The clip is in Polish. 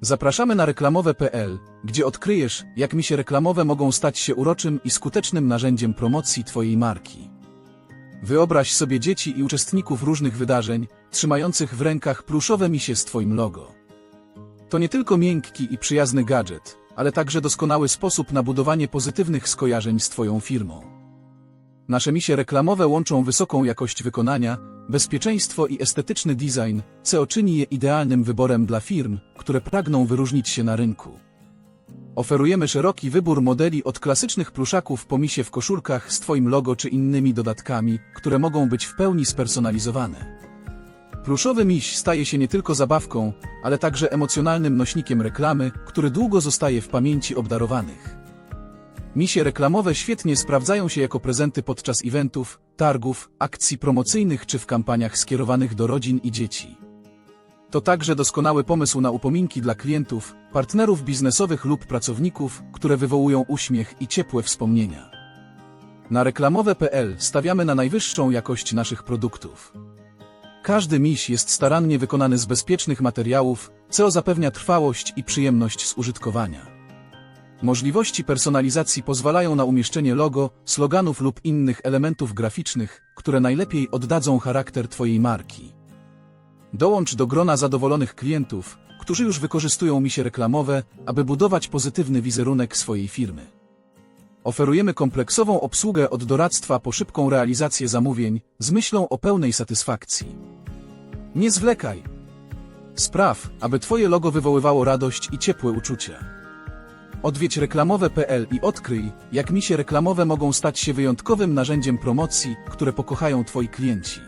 Zapraszamy na reklamowe.pl, gdzie odkryjesz, jak misie reklamowe mogą stać się uroczym i skutecznym narzędziem promocji Twojej marki. Wyobraź sobie dzieci i uczestników różnych wydarzeń, trzymających w rękach pluszowe misie z Twoim logo. To nie tylko miękki i przyjazny gadżet, ale także doskonały sposób na budowanie pozytywnych skojarzeń z Twoją firmą. Nasze misie reklamowe łączą wysoką jakość wykonania, bezpieczeństwo i estetyczny design, co czyni je idealnym wyborem dla firm, które pragną wyróżnić się na rynku. Oferujemy szeroki wybór modeli od klasycznych pluszaków po misie w koszulkach z Twoim logo czy innymi dodatkami, które mogą być w pełni spersonalizowane. Pluszowy miś staje się nie tylko zabawką, ale także emocjonalnym nośnikiem reklamy, który długo zostaje w pamięci obdarowanych. Misie reklamowe świetnie sprawdzają się jako prezenty podczas eventów, targów, akcji promocyjnych czy w kampaniach skierowanych do rodzin i dzieci. To także doskonały pomysł na upominki dla klientów, partnerów biznesowych lub pracowników, które wywołują uśmiech i ciepłe wspomnienia. Na reklamowe.pl stawiamy na najwyższą jakość naszych produktów. Każdy miś jest starannie wykonany z bezpiecznych materiałów, co zapewnia trwałość i przyjemność z użytkowania. Możliwości personalizacji pozwalają na umieszczenie logo, sloganów lub innych elementów graficznych, które najlepiej oddadzą charakter Twojej marki. Dołącz do grona zadowolonych klientów, którzy już wykorzystują misie reklamowe, aby budować pozytywny wizerunek swojej firmy. Oferujemy kompleksową obsługę od doradztwa po szybką realizację zamówień z myślą o pełnej satysfakcji. Nie zwlekaj. Spraw, aby Twoje logo wywoływało radość i ciepłe uczucia. Odwiedź reklamowe.pl i odkryj, jak misie reklamowe mogą stać się wyjątkowym narzędziem promocji, które pokochają Twoi klienci.